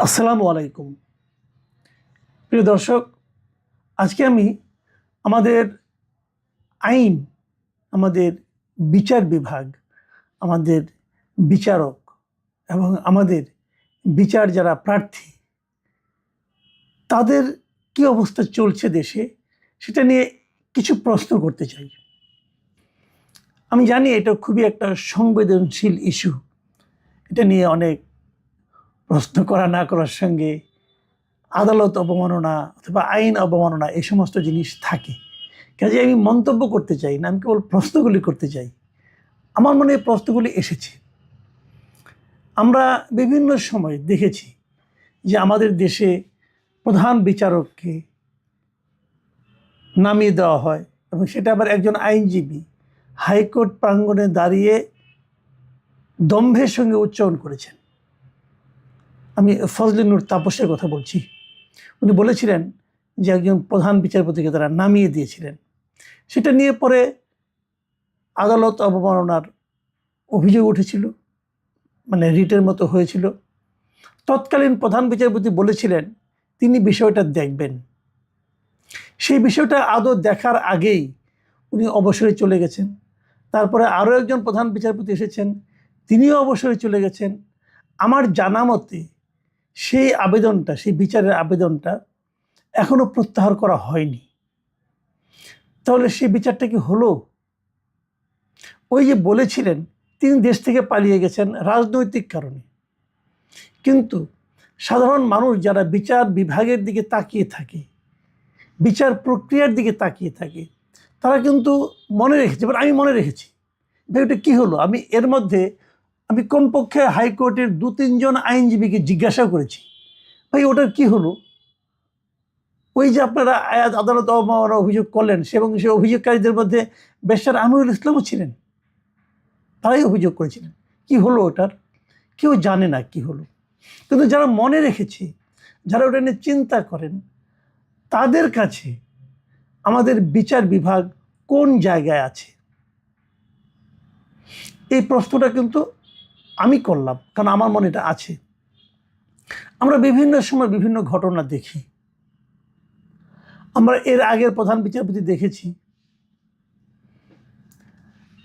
আসসালামু আলাইকুম। প্রিয় দর্শক, আজকে আমি আমাদের আইন, আমাদের বিচার বিভাগ, আমাদের বিচারক এবং আমাদের বিচার যারা প্রার্থী, তাদের কি অবস্থা চলছে দেশে সেটা নিয়ে কিছু প্রশ্ন করতে চাই। আমি জানি এটা খুবই একটা সংবেদনশীল ইস্যু এটা নিয়ে অনেক প্রশ্ন করা না করার সঙ্গে আদালত অবমাননা অথবা আইন অবমাননা এই সমস্ত জিনিস থাকে। কাজে আমি মন্তব্য করতে চাই না, আমি কেবল প্রশ্নগুলি করতে চাই। আমার মনে প্রশ্নগুলি এসেছে। আমরা বিভিন্ন সময় দেখেছি যে আমাদের দেশে প্রধান বিচারককে নামিয়ে দেওয়া হয় এবং সেটা আবার একজন আইনজীবী হাইকোর্ট প্রাঙ্গণে দাঁড়িয়ে দম্ভের সঙ্গে উচ্চারণ করেছেন। আমি ফজলে নূর তাপসের কথা বলছি। উনি বলেছিলেন যে একজন প্রধান বিচারপতিকে তারা নামিয়ে দিয়েছিলেন। সেটা নিয়ে পরে আদালত অবমাননার অভিযোগ উঠেছিল মানে রিটের মতো হয়েছিল। তৎকালীন প্রধান বিচারপতি বলেছিলেন, তিনি বিষয়টা দেখবেন। সেই বিষয়টা আদৌ দেখার আগেই উনি অবসরে চলে গেছেন। তারপরে আরও একজন প্রধান বিচারপতি এসেছেন, তিনিও অবসরে চলে গেছেন। আমার জানা মতে সেই আবেদনটা, সেই বিচারের আবেদনটা এখনও প্রত্যাহার করা হয়নি। তাহলে সেই বিচারটা কি হলো? ওই যে বলেছিলেন, তিনি দেশ থেকে পালিয়ে গেছেন রাজনৈতিক কারণে। কিন্তু সাধারণ মানুষ যারা বিচার বিভাগের দিকে তাকিয়ে থাকে, বিচার প্রক্রিয়ার দিকে তাকিয়ে থাকে, তারা কিন্তু মনে রেখেছে, এবার আমি মনে রেখেছি এটা কী হলো? আমি এর মধ্যে আমি কমপক্ষে হাইকোর্টের দু তিনজন আইনজীবীকে জিজ্ঞাসা করেছি। ভাই, ওটার কি হলো? ওই যে আপনারা আদালত অবমাননা অভিযোগ করলেন সে এবং সে অভিযোগকারীদের মধ্যে বেশার আমিরুল ইসলামও ছিলেন। তারাই অভিযোগ করেছিলেন। কি হলো ওটার? কেউ জানে না কি হলো। কিন্তু যারা মনে রেখেছে, যারা ওটা নিয়ে চিন্তা করেন, তাদের কাছে আমাদের বিচার বিভাগ কোন জায়গায় আছে? এই প্রশ্নটা কিন্তু আমি করলাম, কারণ আমার মনে এটা আছে। আমরা বিভিন্ন সময় বিভিন্ন ঘটনা দেখি। আমরা এর আগের প্রধান বিচারপতি দেখেছি।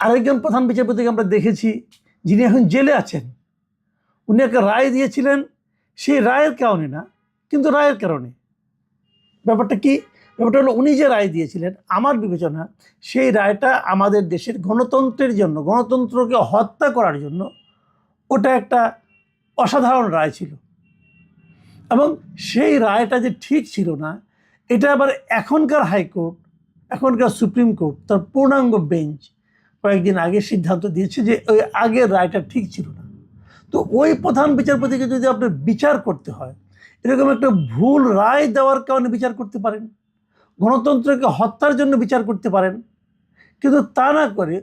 আরেকজন প্রধান বিচারপতিকে আমরা দেখেছি, যিনি এখন জেলে আছেন। উনি একটা রায় দিয়েছিলেন, সেই রায়ের কারণে না, কিন্তু রায়ের কারণে। ব্যাপারটা কি? ব্যাপারটা হলো উনি যে রায় দিয়েছিলেন, আমার বিবেচনা, সেই রায়টা আমাদের দেশের গণতন্ত্রের জন্য, গণতন্ত্রকে হত্যা করার জন্য ওটা একটা অসাধারণ রায় ছিল। এবং সেই রায়টা যে ঠিক ছিল না, এটা আবার এখনকার হাইকোর্ট, এখনকার সুপ্রিম কোর্ট, তার পূর্ণাঙ্গ বেঞ্চ কয়েকদিন আগে সিদ্ধান্ত দিয়েছে যে ওই আগের রায়টা ঠিক ছিল না। তো ওই প্রধান বিচারপতিকে যদি আপনার বিচার করতে হয়, এরকম একটা ভুল রায় দেওয়ার কারণে বিচার করতে পারেন, গণতন্ত্রকে হত্যার জন্য বিচার করতে পারেন, কিন্তু তা না করে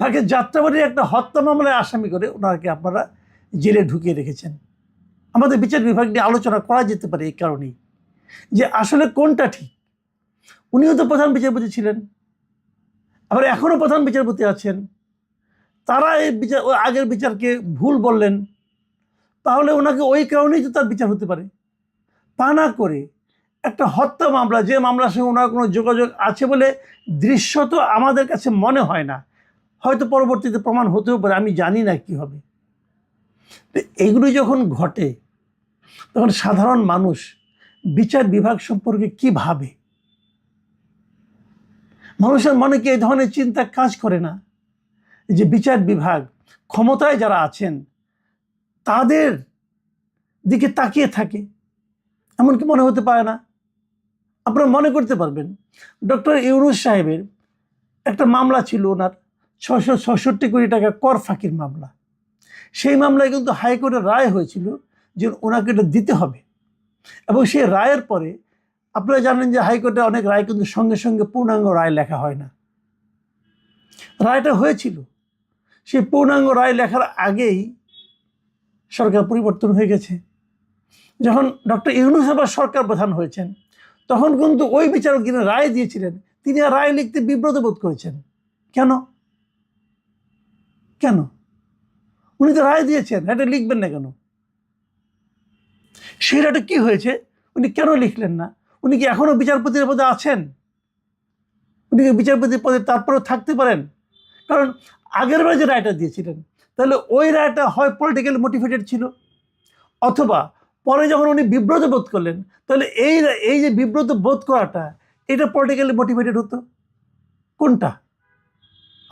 তাকে যাত্রাবাড়ির একটা হত্যা মামলায় আসামি করে ওনাকে আপনারা জেলে ঢুকিয়ে রেখেছেন। আমাদের বিচার বিভাগ নিয়ে আলোচনা করা যেতে পারে এই কারণেই যে আসলে কোনটা ঠিক। উনিও তো প্রধান বিচারপতি ছিলেন। আবার এখনও প্রধান বিচারপতি আছেন। তারা এই বিচার আগের বিচারকে ভুল বললেন। তাহলে ওনাকে ওই কারণেই তো তার বিচার হতে পারে। তা না করে একটা হত্যা মামলা, যে মামলার সঙ্গে ওনার কোনো যোগাযোগ আছে বলে দৃশ্যত আমাদের কাছে মনে হয় না। হয়তো পরবর্তীতে প্রমাণ হতেও পারে, আমি জানি না কি হবে। তো এগুলো যখন ঘটে, তখন সাধারণ মানুষ বিচার বিভাগ সম্পর্কে কি ভাবে? মানুষের মনে কি এই ধরনের চিন্তা কাজ করে না? যে বিচার বিভাগ ক্ষমতায় যারা আছেন, তাদের দিকে তাকিয়ে থাকে, এমনকি মনে হতে পারে না। আপনারা মনে করতে পারবেন, ডক্টর ইউনুস সাহেবের একটা মামলা ছিল ওনার। ছশো ছষট্টি কোটি টাকা কর ফাঁকির মামলা। সেই মামলায় কিন্তু হাইকোর্টের রায় হয়েছিল যে ওনাকে এটা দিতে হবে। এবং সেই রায়ের পরে আপনারা জানেন যে হাইকোর্টে অনেক রায় কিন্তু সঙ্গে সঙ্গে পূর্ণাঙ্গ রায় লেখা হয় না। রায়টা হয়েছিল। সেই পূর্ণাঙ্গ রায় লেখার আগেই সরকার পরিবর্তন হয়ে গেছে। যখন ডক্টর ইউনুস আবার সরকার প্রধান হয়েছেন, তখন কিন্তু ওই বিচারক যিনি রায় দিয়েছিলেন, তিনি আর রায় লিখতে বিব্রত বোধ করেছেন। কেন? কেন? উনি তো রায় দিয়েছেন এটা লিখবেন না কেন? সেই রায়টা কী হয়েছে? উনি কেন লিখলেন না? উনি কি এখনও বিচারপতির পদে আছেন? উনি কি বিচারপতির পদে তারপরেও থাকতে পারেন? কারণ আগের বার যে রায়টা দিয়েছিলেন, তাহলে ওই রায়টা হয় পলিটিক্যাল মোটিভেটেড ছিল। অথবা পরে যখন উনি বিব্রত বোধ করলেন, তাহলে এই এই যে বিব্রত বোধ করাটা, এটা পলিটিক্যালি মোটিভেটেড হতো? কোনটা?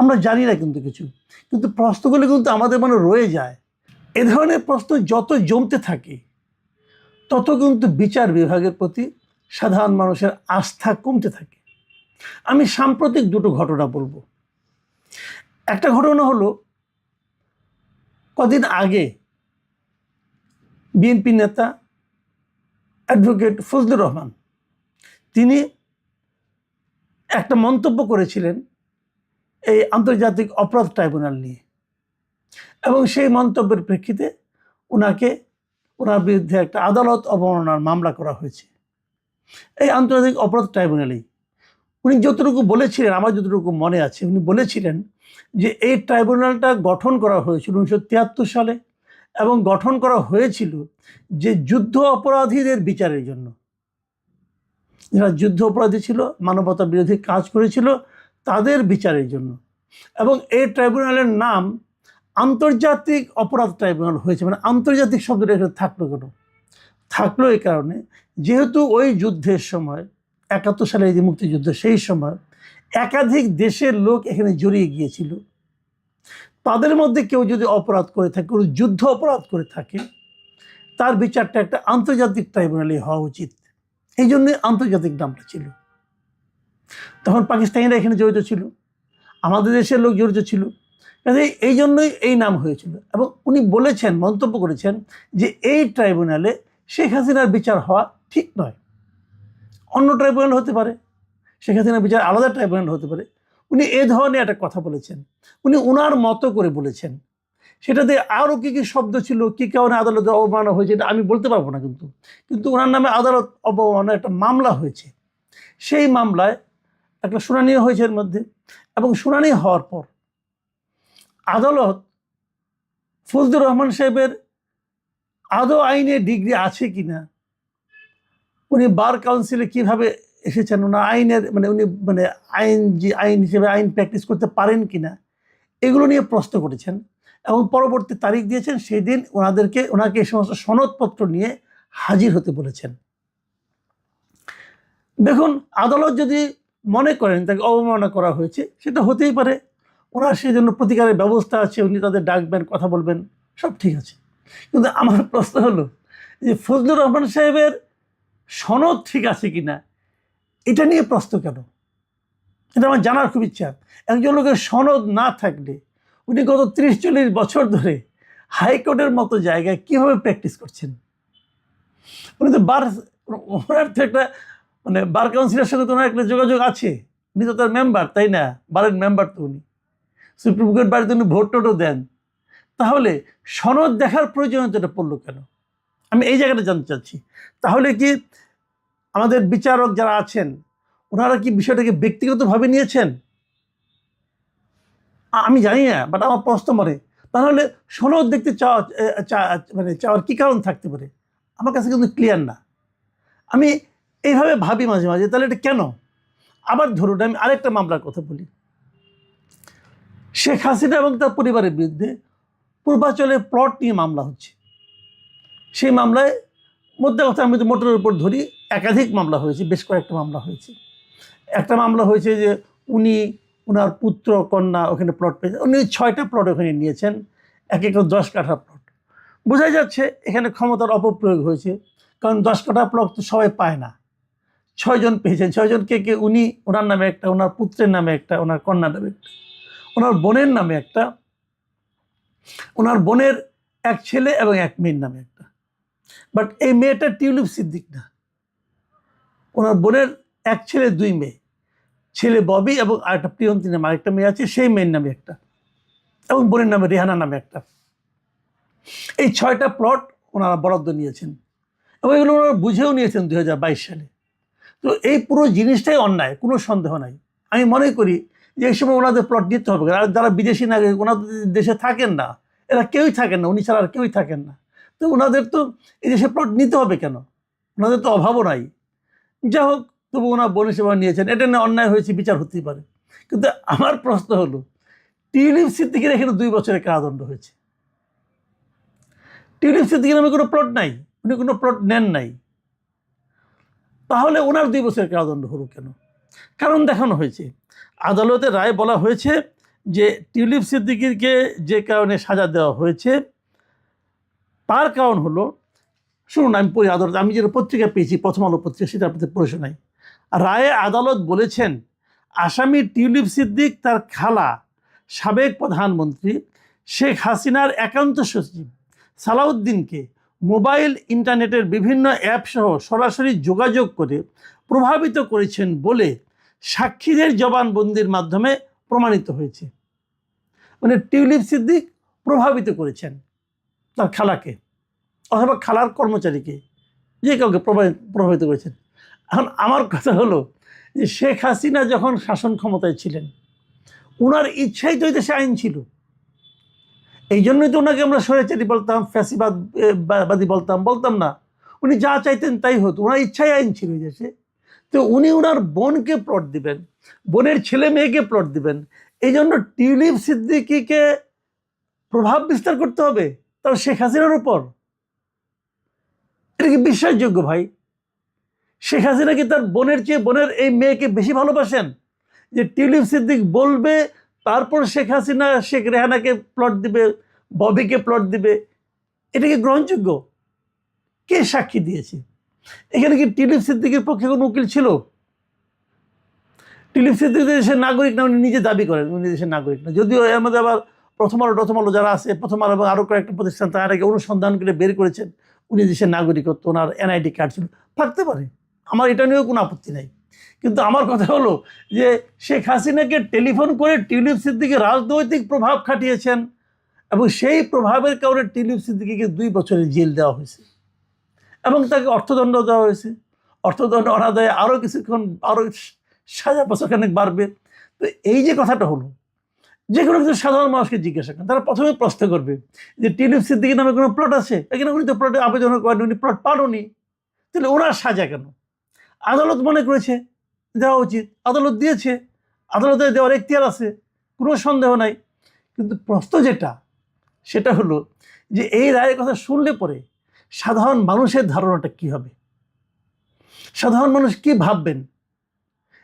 আমরা জানি না কিন্তু কিছু। কিন্তু প্রশ্নগুলো কিন্তু আমাদের মনে রয়ে যায়। এ ধরনের প্রশ্ন যত জমতে থাকে, তত কিন্তু বিচার বিভাগের প্রতি সাধারণ মানুষের আস্থা কমতে থাকে। আমি সাম্প্রতিক দুটো ঘটনা বলব। একটা ঘটনা হলো, কদিন আগে বিএনপি নেতা অ্যাডভোকেট ফজলুর রহমান, তিনি একটা মন্তব্য করেছিলেন এই আন্তর্জাতিক অপরাধ ট্রাইব্যুনাল নিয়ে। এবং সেই মন্তব্যের প্রেক্ষিতে ওনাকে ওনার বিরুদ্ধে একটা আদালত অবমাননার মামলা করা হয়েছে। এই আন্তর্জাতিক অপরাধ ট্রাইব্যুনালেই উনি যতটুকু বলেছিলেন, আমার যতটুকু মনে আছে, উনি বলেছিলেন যে এই ট্রাইব্যুনালটা গঠন করা হয়েছিল উনিশশো তিয়াত্তর সালে এবং গঠন করা হয়েছিল যে যুদ্ধ অপরাধীদের বিচারের জন্য। যারা যুদ্ধ অপরাধী ছিল মানবতা বিরোধী কাজ করেছিল তাদের বিচারের জন্য। এবং এই ট্রাইব্যুনালের নাম আন্তর্জাতিক অপরাধ ট্রাইব্যুনাল হয়েছে। মানে আন্তর্জাতিক শব্দটা এখানে থাকল কেন? থাকল এই কারণে যেহেতু ওই যুদ্ধের সময়, একাত্তর সালে যে মুক্তিযুদ্ধ, সেই সময় একাধিক দেশের লোক এখানে জড়িয়ে গিয়েছিল। তাদের মধ্যে কেউ যদি অপরাধ করে থাকে, কোনো যুদ্ধ অপরাধ করে থাকে, তার বিচারটা একটা আন্তর্জাতিক ট্রাইব্যুনালে হওয়া উচিত। এই জন্যই আন্তর্জাতিক নামটা ছিল। তখন পাকিস্তানিরা এখানে জড়িত ছিল। আমাদের দেশের লোক জড়িত ছিল। কাজে এই জন্যই এই নাম হয়েছিল। এবং উনি বলেছেন, মন্তব্য করেছেন যে এই ট্রাইব্যুনালে শেখ হাসিনার বিচার হওয়া ঠিক নয়। অন্য ট্রাইব্যুনাল হতে পারে। শেখ হাসিনার বিচার আলাদা ট্রাইব্যুনাল হতে পারে। উনি এ ধরনের একটা কথা বলেছেন। উনি ওনার মতো করে বলেছেন। সেটাতে আরও কী কী শব্দ ছিল, কী কারণে আদালতে অবমাননা হয়েছে এটা আমি বলতে পারব না কিন্তু। কিন্তু ওনার নামে আদালত অবমাননার একটা মামলা হয়েছে। সেই মামলায় একটা শুনানি হয়েছে এর মধ্যে এবং শুনানি হওয়ার পর আদালত ফজলুর রহমান সাহেবের আদৌ আইনে ডিগ্রি আছে কি না উনি বার কাউন্সিলে কীভাবে এসেছেন ওনার আইনের মানে উনি মানে আইন যে আইন হিসেবে আইন প্র্যাকটিস করতে পারেন কি না এগুলো নিয়ে প্রশ্ন করেছেন এবং পরবর্তী তারিখ দিয়েছেন সেই দিন ওনাদেরকে, ওনাকে এই সমস্ত সনদপত্র নিয়ে হাজির হতে বলেছেন। দেখুন, আদালত যদি মনে করেন, তাকে অবমাননা করা হয়েছে, সেটা হতেই পারে। ওনার সেই জন্য প্রতিকারের ব্যবস্থা আছে, উনি তাদের ডাকবেন, কথা বলবেন, সব ঠিক আছে। কিন্তু আমার প্রশ্ন হলো যে ফজলুর রহমান সাহেবের সনদ ঠিক আছে কি না এটা নিয়ে প্রশ্ন কেন? এটা আমার জানার খুব ইচ্ছা। একজন লোকের সনদ না থাকলে, উনি গত ত্রিশ চল্লিশ বছর ধরে হাইকোর্টের মতো জায়গায় কীভাবে প্র্যাকটিস করছেন? উনি তো বার, ওনার তো একটা মানে বার কাউন্সিলের সাথে তো ওনার একটা যোগাযোগ আছে। উনি তো তার মেম্বার তাই না? বারের মেম্বার তো উনি। সুপ্রিম কোর্ট বাড়িতে উনি ভোট টোটও দেন। তাহলে সনদ দেখার প্রয়োজনীয়তাটা পড়ল কেন? আমি এই জায়গাটা জানতে চাচ্ছি। তাহলে কি আমাদের বিচারক যারা আছেন, ওনারা কি বিষয়টাকে ব্যক্তিগতভাবে নিয়েছেন? আমি জানি না বাট আমার প্রশ্ন মনে, তাহলে সনদ দেখতে চাওয়া মানে চাওয়ার কী কারণ থাকতে পারে? আমার কাছে কিন্তু ক্লিয়ার না। আমি এইভাবে ভাবি মাঝে মাঝে, তাহলে এটা কেন? আবার ধরুন, আমি আরেকটা মামলার কথা বলি। শেখ হাসিনা এবং তার পরিবারের বিরুদ্ধে পূর্বাচলের প্লট নিয়ে মামলা হচ্ছে। সেই মামলায় মধ্যে কথা, আমি মোটরের উপর ধরি, একাধিক মামলা হয়েছে, বেশ কয়েকটা মামলা হয়েছে। একটা মামলা হয়েছে যে উনি ওনার পুত্র, কন্যা ওখানে প্লট পেয়েছে, উনি ছয়টা প্লট ওখানে নিয়েছেন, এক একটা দশ কাঠা প্লট। বোঝাই যাচ্ছে, এখানে ক্ষমতার অপপ্রয়োগ হয়েছে, কারণ দশ কাঠা প্লট তো সবাই পায় না। ছয়জন পেয়েছেন। ছয়জন কে উনি ওনার নামে একটা, ওনার পুত্রের নামে একটা, ওনার কন্যার নামে একটা, ওনার বোনের নামে একটা, ওনার বোনের এক ছেলে এবং এক মেয়ের নামে একটা। বাট এই মেয়েটা টিউলিপ সিদ্দিক না। ওনার বোনের এক ছেলে, দুই মেয়ে। ছেলে ববি এবং আরেকটা প্রিয়ন্তী নামে আরেকটা মেয়ে আছে, সেই মেয়ের নামে একটা এবং বোনের নামে রেহানা নামে একটা। এই ছয়টা প্লট ওনারা বরাদ্দ নিয়েছেন। এবং এগুলো ওনারা বুঝেও নিয়েছেন দুই হাজার বাইশ সালে। তো এই পুরো জিনিসটাই অন্যায়, কোনো সন্দেহ নাই। আমি মনে করি যে এই সময় ওনাদের প্লট নিতে হবে। আর যারা বিদেশি নাগরিক, ওনাদের দেশে থাকেন না। এরা কেউই থাকেন না, উনি ছাড়া আর কেউই থাকেন না। তো ওনাদের তো এই দেশে প্লট নিতে হবে কেন? ওনাদের তো অভাবও নাই। যা হোক, তবু ওনার বনিসেবা নিয়েছেন। এটা নিয়ে অন্যায় হয়েছে, বিচার হতেই পারে। কিন্তু আমার প্রশ্ন হলো টিউলিপ সিদ্দিকের এখানে দুই বছরের কারাদণ্ড হয়েছে। টিউলিপ সিদ্দিকের নামে কোনো প্লট নাই। উনি কোনো প্লট নেন নাই। তাহলে ওনার দুই বছরের কারাদণ্ড হলো কেন? কারণ দেখানো হয়েছে, আদালতে রায় বলা হয়েছে যে টিউলিপ সিদ্দিকিরকে যে কারণে সাজা দেওয়া হয়েছে, তার কারণ হলো, শুনুন, আমি পড়ি আদালত, আমি যেটা পত্রিকা পেয়েছি, প্রথম আলো পত্রিকা সেটা আপনাদের পড়ে শোনাই রায়ে আদালত বলেছেন, আসামি টিউলিপ সিদ্দিক, তার খালা, সাবেক প্রধানমন্ত্রী শেখ হাসিনার একান্ত সচিব সালাউদ্দিনকে মোবাইল, ইন্টারনেটের বিভিন্ন অ্যাপ সহ সরাসরি যোগাযোগ করে প্রভাবিত করেছেন বলে সাক্ষীদের জবানবন্দির মাধ্যমে প্রমাণিত হয়েছে। মানে টিউলিপ সিদ্দিক প্রভাবিত করেছেন তার খালাকে অথবা খালার কর্মচারীকে, যে কাউকে প্রভাবিত করেছেন। এখন আমার কথা হলো যে শেখ হাসিনা যখন শাসন ক্ষমতায় ছিলেন ওনার ইচ্ছাই তো দেশে আইন ছিল। এই জন্যই তো ওনাকে আমরা স্বৈরাচারী বলতাম, ফ্যাসিবাদ বাদী বলতাম বলতাম না। উনি যা চাইতেন তাই হতো। ওনার ইচ্ছাই আইন ছিল দেশে। তো উনি ওনার বোনকে প্লট দিবেন, বোনের ছেলে মেয়েকে প্লট দিবেন। এই জন্য টিউলিপ সিদ্দিকিকে প্রভাব বিস্তার করতে হবে তার শেখ হাসিনার উপর। এটা কি বিশ্বাসযোগ্য ভাই? শেখ হাসিনা কি তার বোনের চেয়ে বোনের এই মেয়েকে বেশি ভালোবাসেন? যে টিউলিপ সিদ্দিক বলবে তারপর শেখ হাসিনা, শেখ রেহানাকে প্লট দিবে, ববিকে প্লট দিবে। এটা কি গ্রহণযোগ্য? কে সাক্ষী দিয়েছে? এখানে কি টিউলিপ সিদ্দিকের পক্ষে কোনো উকিল ছিল? টিউলিপ সিদ্দিক দেশের নাগরিক না, উনি নিজে দাবি করেন, উনি দেশের নাগরিক না। যদিও এর মধ্যে আবার প্রথম আলো প্রথম আলো যারা আছে, প্রথম আলো এবং আরও কয়েকটা প্রতিষ্ঠান তার আগে অনুসন্ধান করে বের করেছেন। উনি দেশের নাগরিকত্ব, ওনার এনআইডি কার্ড ছিল। থাকতে পারে। আমার এটা নিয়েও কোনো আপত্তি নাই। কিন্তু আমার কথা হলো যে শেখ হাসিনাকে টেলিফোন করে টিউলিপ সিদ্দিকে রাজনৈতিক প্রভাব খাটিয়েছেন এবং সেই প্রভাবের কারণে টিউলিপ সিদ্দিকিকে দুই বছরের জেল দেওয়া হয়েছে এবং তাকে অর্থদণ্ড দেওয়া হয়েছে। অর্থদণ্ড, অনাদায়ে আরও কিছুক্ষণ আরও সাজা বছরখানেক বাড়বে। তো এই যে কথাটা হলো, যে কোনো কিছু সাধারণ মানুষকে জিজ্ঞাসা করেন, তারা প্রথমে প্রশ্ন করবে যে টিউলিপ সিদ্দিকি নামে কোনো প্লট আছে? এখানে উনি তো প্লটে আবেদন করেন উনি প্লট পাননি। তাহলে ওনার সাজা কেন? আদালত মনে করেছে দেওয়া উচিত। আদালত দিয়েছে। আদালতে দেওয়ার এখতিয়ার আছে। কোনো সন্দেহ নাই। কিন্তু প্রশ্ন যেটা, সেটা হলো যে এই রায়ের কথা শুনলে পরে সাধারণ মানুষের ধারণাটা কি হবে? সাধারণ মানুষ কি ভাববেন?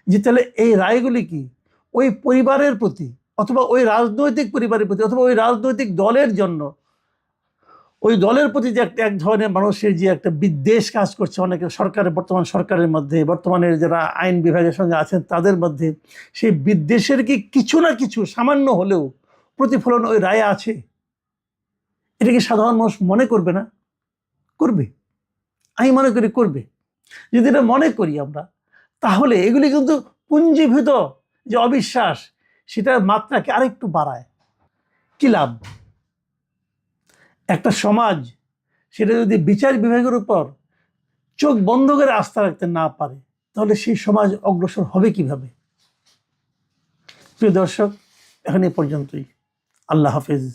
যে তাহলে এই রায়গুলি কি ওই পরিবারের প্রতি অথবা ওই রাজনৈতিক পরিবারের প্রতি অথবা ওই রাজনৈতিক দলের জন্য ওই দলের প্রতি যে একটা এক ধরনের মানুষের যে একটা বিদ্বেষ কাজ করছে অনেকে সরকারের, বর্তমান সরকারের মধ্যে, বর্তমানের যারা আইন বিভাগের সঙ্গে আছেন তাদের মধ্যে, সেই বিদ্বেষের কি কিছু না কিছু সামান্য হলেও প্রতিফলন ওই রায়ে আছে? এটা কি সাধারণ মানুষ মনে করবে না? করবে। আমি মনে করি করবে। যদি এটা মনে করি আমরা, তাহলে এগুলি কিন্তু পুঞ্জীভূত যে অবিশ্বাস, সেটার মাত্রাকে আরেকটু বাড়ায়। কি লাভ? একটা সমাজ, সেটা যদি বিচার বিভাগের উপর চোখ বন্ধ করে আস্থা রাখতে না পারে, তাহলে সেই সমাজ অগ্রসর হবে কীভাবে? প্রিয় দর্শক, এখন এ পর্যন্তই। আল্লাহ হাফেজ।